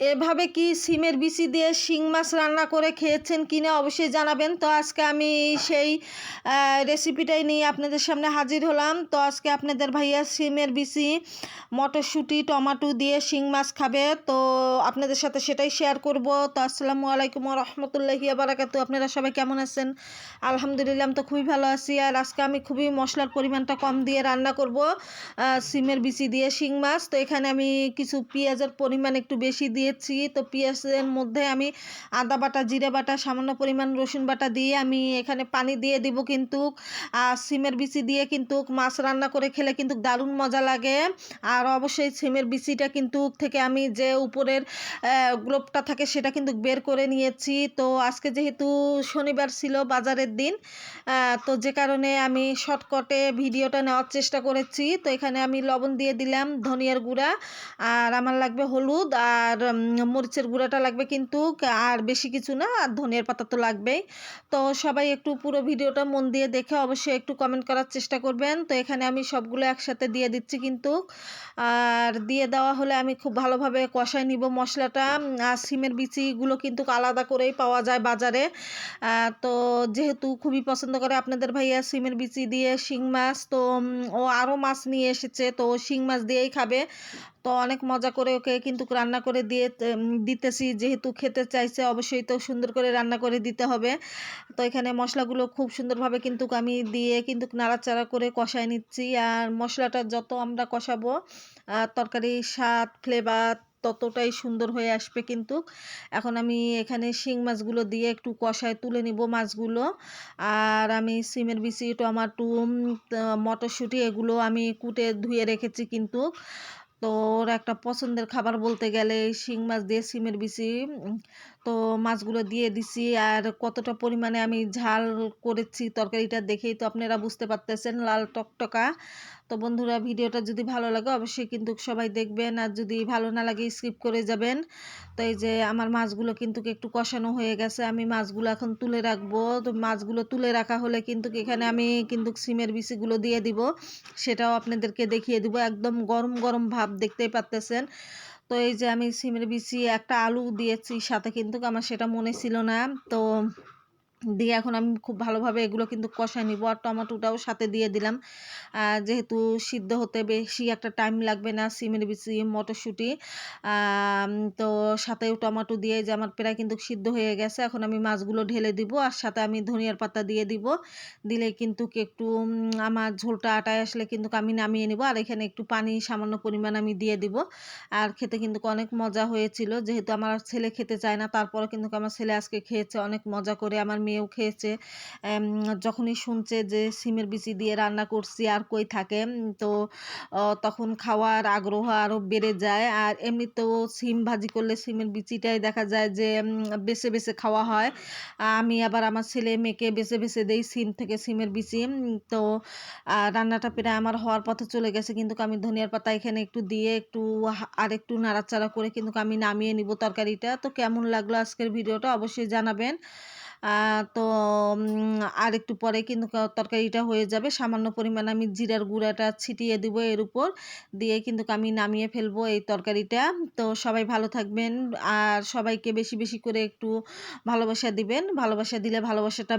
এভাবে কি সিমের বিচি দিয়ে শিং মাছ রান্না করে খেয়েছেন কিনা অবশ্যই জানাবেন। তো আজকে আমি সেই রেসিপিটাই নিয়ে আপনাদের সামনে হাজির হলাম। তো আজকে আপনাদের ভাইয়া সিমের বিচি, মটরশুঁটি, টমাটো দিয়ে শিং মাছ খাবে। তো আপনাদের সাথে সেটাই শেয়ার করব। তো আসসালামু আলাইকুম রহমতুল্লাহি বারাকাতু আপনারা সবাই কেমন আছেন? আলহামদুলিল্লাহ তো খুবই ভালো আছি। আর আজকে আমি খুবই মশলার পরিমাণটা কম দিয়ে রান্না করব সিমের বিচি দিয়ে শিং মাছ। তো এখানে আমি কিছু পেঁয়াজের পরিমাণ একটু বেশি দিয়েছি। তো পেঁয়াজের মধ্যে আমি আদা বাটা, জিরে বাটা, সামান্য পরিমাণ রসুন বাটা দিয়ে আমি এখানে পানি দিয়ে দিব কিন্তু। আর সিমের বিচি দিয়ে কিন্তু মাছ রান্না করে খেলে কিন্তু দারুণ মজা লাগে। আর অবশ্যই সিমের বিচিটা কিন্তু থেকে আমি যে উপরের গ্লোবটা থাকে সেটা কিন্তু বের করে নিয়েছি। তো আজকে যেহেতু শনিবার ছিল বাজারের দিন তো যে কারণে আমি শর্টকটে ভিডিওটা নেওয়ার চেষ্টা করেছি। তো এখানে আমি লবণ দিয়ে দিলাম ধনিয়ার গুঁড়া। আর আমার লাগবে হলুদ। আর মরিচের গুঁড়াটা লাগবে কিন্তু, আর বেশি কিছু না, আর ধনিয়ার পাতা তো লাগবেই। তো সবাই একটু পুরো ভিডিওটা মন দিয়ে দেখে অবশ্যই একটু কমেন্ট করার চেষ্টা করবেন। তো এখানে আমি সবগুলো একসাথে দিয়ে দিচ্ছি কিন্তু। আর দিয়ে দেওয়া হলে আমি খুব ভালোভাবে কষাই নিব মশলাটা। আর সিমের বিচিগুলো কিন্তু আলাদা করেই পাওয়া যায় বাজারে। তো যেহেতু খুবই পছন্দ করে আপনাদের ভাইয়া সিমের বিচি দিয়ে শিং মাছ, তো ও আরও মাছ নিয়ে এসেছে, তো শিং মাছ দিয়েই খাবে। তো অনেক মজা করে ওকে কিন্তু রান্না করে দিয়ে দিতেছি। যেহেতু খেতে চাইছে অবশ্যই তো সুন্দর করে রান্না করে দিতে হবে। তো এখানে মশলাগুলো খুব সুন্দরভাবে কিন্তু আমি দিয়ে কিন্তু নাড়াচাড়া করে কষায় নিচ্ছি। আর মশলাটা যত আমরা কষাবো আহ, তরকারির স্বাদ ফ্লেভার ততটাই সুন্দর হয়ে আসবে কিন্তু। এখন আমি এখানে শিং মাছগুলো দিয়ে একটু কষায় তুলে নিব মাছগুলো। আর আমি সিমের বিচি টমাটো মটরশুঁটি এগুলো আমি কুটে ধুয়ে রেখেছি কিন্তু। তো ওর একটা পছন্দের খাবার বলতে গেলে শিং মাছ দিয়ে সিমের বিচি তো মাছগুলো দিয়ে দিছি। আর কতটা পরিমাণে আমি ঝাল করেছি তরকারিটা দেখেই তো আপনারা বুঝতে পারতেছেন, লাল টকটকা। তো বন্ধুরা, ভিডিওটা যদি ভালো লাগে অবশ্যই কিন্তু সবাই দেখবেন। আর যদি ভালো না লাগে স্কিপ করে যাবেন। তো এই যে আমার মাছগুলো কিন্তু একটু কষানো হয়ে গেছে, আমি মাছগুলো এখন তুলে রাখব। তো মাছগুলো তুলে রাখা হলে কিন্তু এখানে আমি কিন্তু সিমের বিচিগুলো দিয়ে দিব। সেটাও আপনাদেরকে দেখিয়ে দিব। একদম গরম গরম ভাব, দেখতেই পারতেছেন। তো এই যে আমি সিমের বিচি, একটা আলু দিয়েছি, সাথে কিন্তু আমার সেটা মনে ছিল না। তো দিয়ে এখন আমি খুব ভালোভাবে এগুলো কিন্তু কষায় নিব। আর টমেটোটাও সাথে দিয়ে দিলাম। যেহেতু সিদ্ধ হতে বেশি একটা টাইম লাগবে না সিমের বিচি মটরশুঁটি তো সাথেও টমেটো দিয়ে যে আমার প্রায় কিন্তু সিদ্ধ হয়ে গেছে, এখন আমি মাছগুলো ঢেলে দিব। আর সাথে আমি ধনিয়ার পাতা দিয়ে দিব। দিলে কিন্তু একটু আমার ঝোলটা আটায় আসলে কিন্তু আমি নামিয়ে নিব। আর এখানে একটু পানি, সামান্য পরিমাণ আমি দিয়ে দিব। আর খেতে কিন্তু অনেক মজা হয়েছিল। যেহেতু আমার ছেলে খেতে চায় না তারপরে কিন্তু আমার ছেলে আজকে খেয়েছে, অনেক মজা করে। আমার মেয়েও খেয়েছে। যখনই শুনছে যে সিমের বিচি দিয়ে রান্না করছি আর কই থাকে তো তখন খাওয়ার আগ্রহ আরও বেড়ে যায়। আর এমনিতেও সিম ভাজি করলে সিমের বিচিটাই দেখা যায় যে বেছে বেছে খাওয়া হয়। আমি আবার আমার ছেলে মেয়েকে বেছে বেছে দেই সিম থেকে সিমের বিচি তো রান্নাটা প্রায় আমার হওয়ার পথে চলে গেছে। কিন্তু আমি ধনিয়ার পাতা এখানে একটু দিয়ে একটু আর একটু নাড়াচাড়া করে কিন্তু আমি নামিয়ে নিব তরকারিটা। তো কেমন লাগল আজকের ভিডিওটা অবশ্যই জানাবেন। তো আর একটু পরে কিন্তু তরকারিটা হয়ে যাবে। সামান্য পরিমাণ আমি জিরার গুঁড়াটা ছিটিয়ে দিব এর উপর। দিয়ে কিন্তু আমি নামিয়ে ফেলব এই তরকারিটা। তো সবাই ভালো থাকবেন। আর সবাইকে বেশি বেশি করে একটু ভালোবাসা দিবেন। ভালোবাসা দিলে ভালোবাসাটা